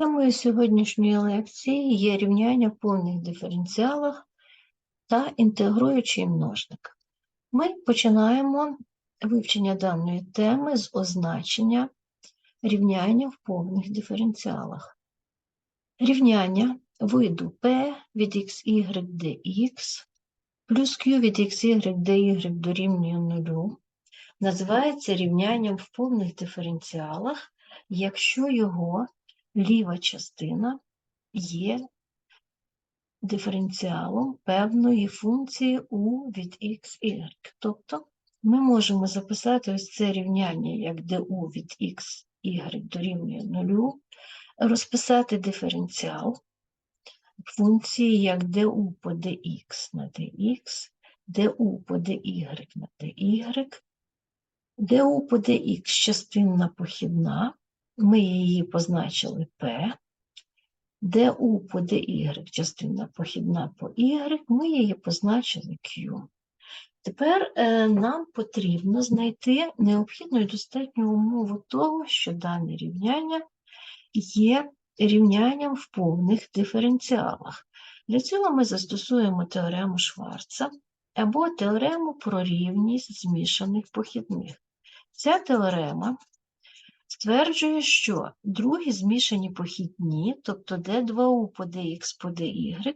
Темою сьогоднішньої лекції є рівняння в повних диференціалах та інтегруючий множник. Ми починаємо вивчення даної теми з означення рівняння в повних диференціалах. Рівняння виду P від xy dx плюс q від xy dy дорівнює нулю називається рівнянням в повних диференціалах, якщо його ліва частина є диференціалом певної функції u від x, y. Тобто ми можемо записати ось це рівняння як du від x, y дорівнює нулю, розписати диференціал функції як du по dx на dx, du по dy на dy, du по dx частинна похідна, ми її позначили P, du по dy частина похідна по y, ми її позначили Q. Тепер е, нам потрібно знайти необхідну і достатню умову того, що дане рівняння є рівнянням в повних диференціалах. Для цього ми застосуємо теорему Шварца або теорему про рівність змішаних похідних. Ця теорема стверджує, що другі змішані похідні, тобто d2u по dx по dy,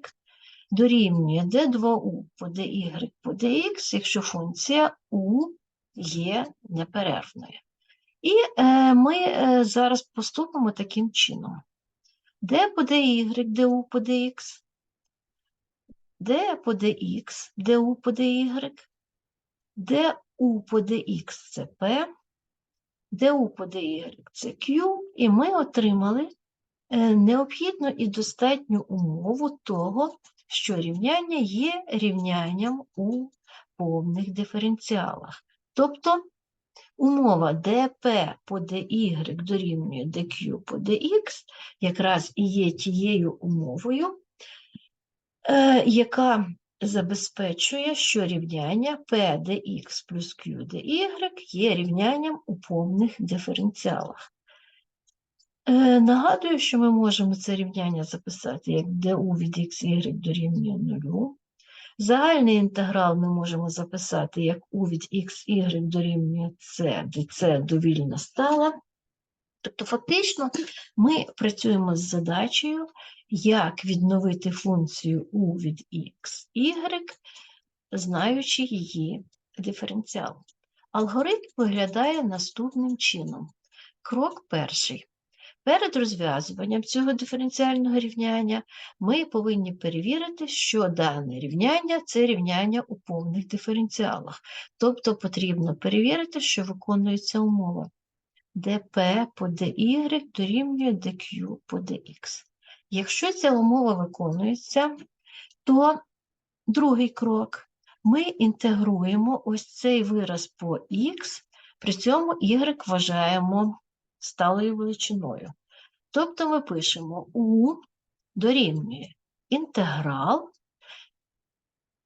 дорівнює d2u по dy по dx, якщо функція u є неперервною. І е, ми е, зараз поступимо таким чином. d по dy, du по dx, d по dx, du по dy, du по dx це p, du по dy це q, і ми отримали е, необхідну і достатню умову того, що рівняння є рівнянням у повних диференціалах. Тобто умова dp по dy дорівнює dq по dx якраз і є тією умовою, е, яка забезпечує, що рівняння p dx плюс q dy є рівнянням у повних диференціалах. Е, Нагадую, що ми можемо це рівняння записати як du від xy дорівнює 0. Загальний інтеграл ми можемо записати як u від xy дорівнює c, де c довільна стала. Тобто, фактично, ми працюємо з задачею, як відновити функцію u від xy, знаючи її диференціал. Алгоритм виглядає наступним чином. Крок перший. Перед розв'язуванням цього диференціального рівняння ми повинні перевірити, що дане рівняння це рівняння у повних диференціалах. Тобто потрібно перевірити, що виконується умова dp по dy дорівнює dq по dx. Якщо ця умова виконується, то другий крок ми інтегруємо ось цей вираз по x, при цьому y вважаємо сталою величиною. Тобто ми пишемо u дорівнює інтеграл,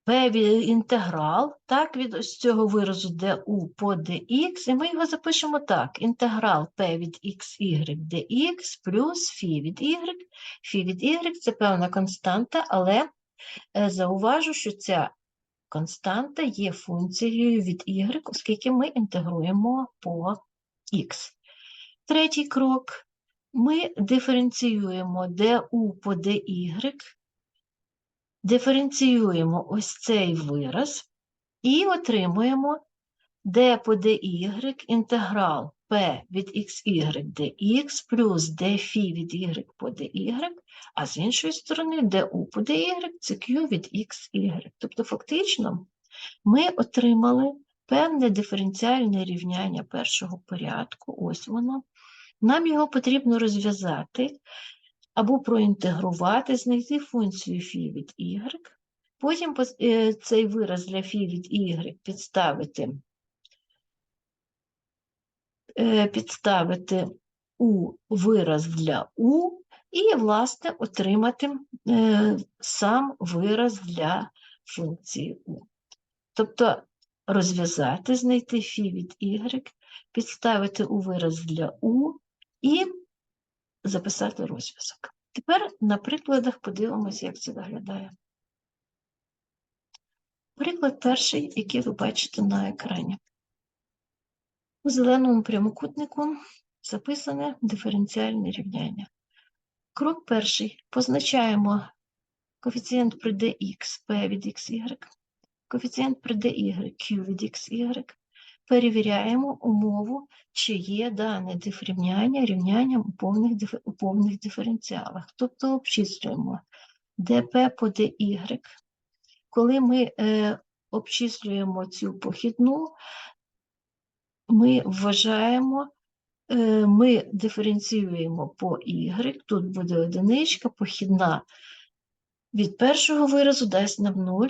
p інтеграл, так, від ось цього виразу du по dx, і ми його запишемо так: інтеграл p від xy dx плюс φ від y. Ф від y це певна константа, але е, зауважу, що ця константа є функцією від y, оскільки ми інтегруємо по x. Третій крок. Ми диференціюємо du по dy, диференціюємо ось цей вираз і отримуємо d по dy інтеграл p від xy dx плюс dφ від y по dy, а з іншої сторони du по dy це q від xy. Тобто, фактично, ми отримали певне диференціальне рівняння першого порядку, ось воно. Нам його потрібно розв'язати або проінтегрувати, знайти функцію фі від y, потім е, цей вираз для фі від y підставити е, підставити у вираз для u, і, власне, отримати е, сам вираз для функції u. Тобто розв'язати, знайти фі від y, підставити у вираз для u і записати розв'язок. Тепер на прикладах подивимося, як це виглядає. Приклад перший, який ви бачите на екрані. У зеленому прямокутнику записане диференціальне рівняння. Крок перший. Позначаємо коефіцієнт при dx p від xy, коефіцієнт при dy q від xy. Перевіряємо умову, чи є дане дифрівняння рівнянням у повних, у повних диференціалах. Тобто обчислюємо dp по dy. Коли ми е, обчислюємо цю похідну, ми вважаємо, е, ми диференціюємо по y, тут буде одиничка, похідна від першого виразу дасть нам 0.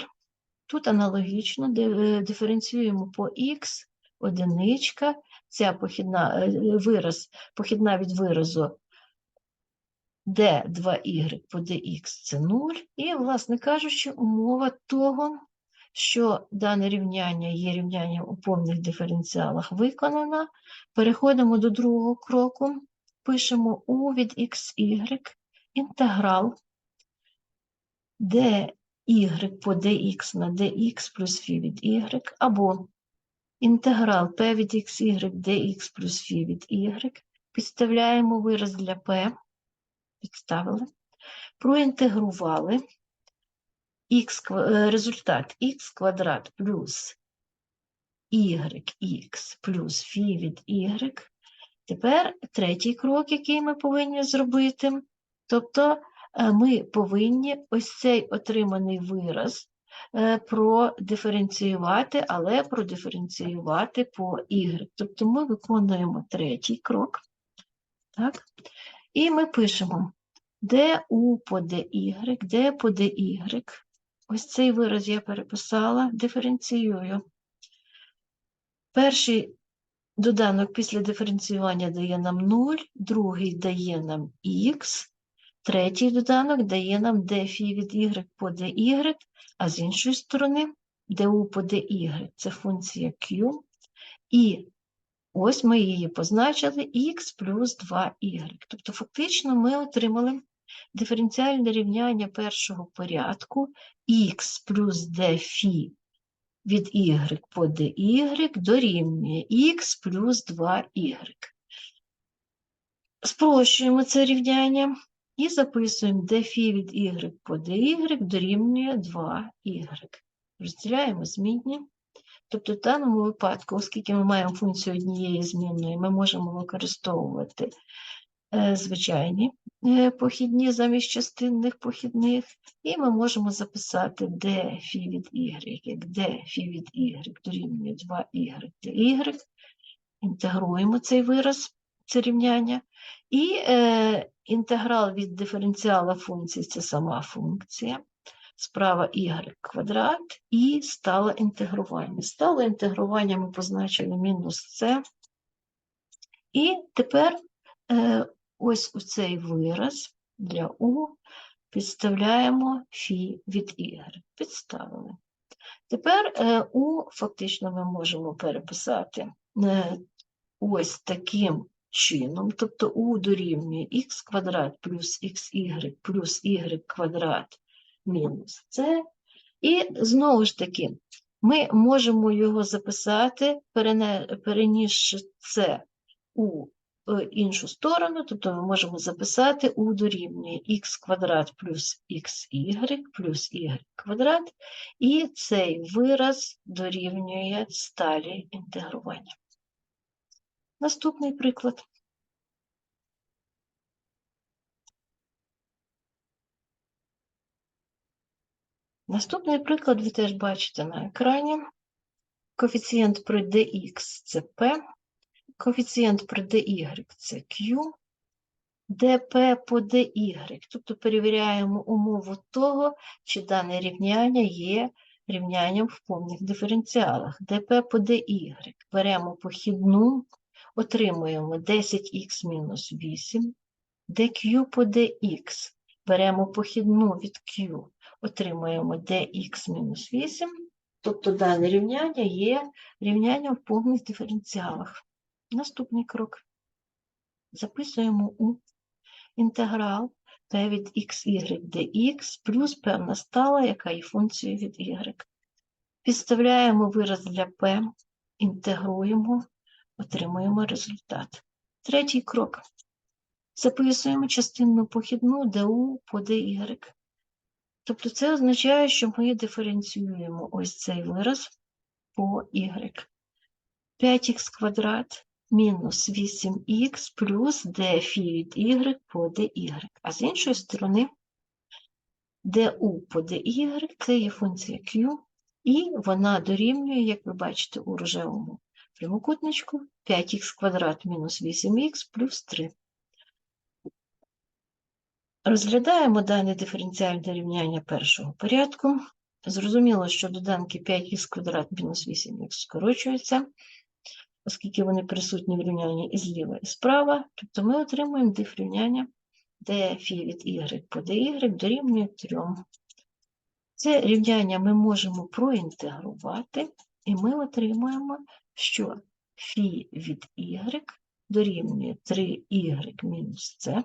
Тут аналогічно е, диференціюємо по x, одиничка, ця похідна, е, вираз, похідна від виразу d2y по dx це 0. І, власне кажучи, умова того, що дане рівняння є рівнянням у повних диференціалах виконана. Переходимо до другого кроку. Пишемо u від xy, інтеграл dy по dx на dx плюс φ від y, або інтеграл p від xy dx плюс φ від y. Підставляємо вираз для p, підставили, проінтегрували x, е, результат x квадрат плюс yx плюс φ від y. Тепер третій крок, який ми повинні зробити. Тобто е, ми повинні ось цей отриманий вираз продиференціювати, але продиференціювати по y. Тобто ми виконуємо третій крок. Так? І ми пишемо du по dy, d по dy. Ось цей вираз я переписала, диференціюю. Перший доданок після диференціювання дає нам 0, другий дає нам х, третій доданок дає нам d від y по dy, а з іншої сторони du по dy – це функція q, і ось ми її позначили х плюс 2y. Тобто фактично ми отримали диференціальне рівняння першого порядку х плюс d від y по dy дорівнює х плюс 2y. Спрощуємо це рівняння і записуємо φ від y по dy дорівнює 2y. Розділяємо змінні. Тобто в даному випадку, оскільки ми маємо функцію однієї змінної, ми можемо використовувати е, звичайні е, похідні замість частинних похідних, і ми можемо записати d фі від y, як d фі від y дорівнює 2y dy, інтегруємо цей вираз, це рівняння, і е, інтеграл від диференціала функції це сама функція, справа y квадрат і стале інтегрування. Стале інтегрування ми позначили мінус c, і тепер е, ось у цей вираз для u підставляємо φ від y. Підставили. Тепер е, u фактично ми можемо переписати е, ось таким чином, тобто u дорівнює х квадрат плюс xy плюс y квадрат мінус c. І знову ж таки, ми можемо його записати, перенісши це у е, іншу сторону, тобто ми можемо записати u дорівнює х квадрат плюс xy плюс y квадрат, і цей вираз дорівнює сталі інтегрування. Наступний приклад. Наступний приклад ви теж бачите на екрані. Коефіцієнт при dx це p, коефіцієнт при dy це q, dp по dy, тобто перевіряємо умову того, чи дане рівняння є рівнянням в повних диференціалах. dp по dy. Беремо похідну, отримуємо 10х мінус 8, dq по dx. Беремо похідну від q, отримуємо dx мінус 8, тобто дане рівняння є рівнянням в повних диференціалах. Наступний крок. Записуємо у. інтеграл p від xy dx плюс певна стала, яка є функцією від y. Підставляємо вираз для p, інтегруємо, отримуємо результат. Третій крок. Записуємо частинну похідну du по dy. Тобто це означає, що ми диференціюємо ось цей вираз по y. 5х квадрат мінус 8х плюс d фі від y по dy. А з іншої сторони, du по dy – це є функція q, і вона дорівнює, як ви бачите, у рожевому прямокутничку 5х квадрат мінус 8х плюс 3. Розглядаємо дане диференціальне рівняння першого порядку. Зрозуміло, що доданки 5х квадрат мінус 8х скорочуються, оскільки вони присутні в рівнянні і зліва, і справа. Тобто ми отримуємо дифрівняння d фі від y по dy дорівнює 3. Це рівняння ми можемо проінтегрувати, і ми отримуємо, що фі від y дорівнює 3y мінус c.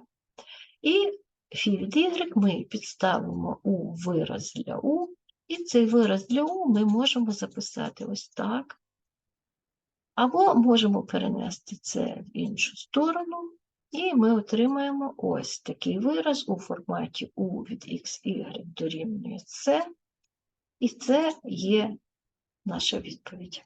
І фі від y ми підставимо у вираз для u, і цей вираз для u ми можемо записати ось так. Або можемо перенести це в іншу сторону, і ми отримаємо ось такий вираз у форматі u від xy дорівнює c, і це є наша відповідь.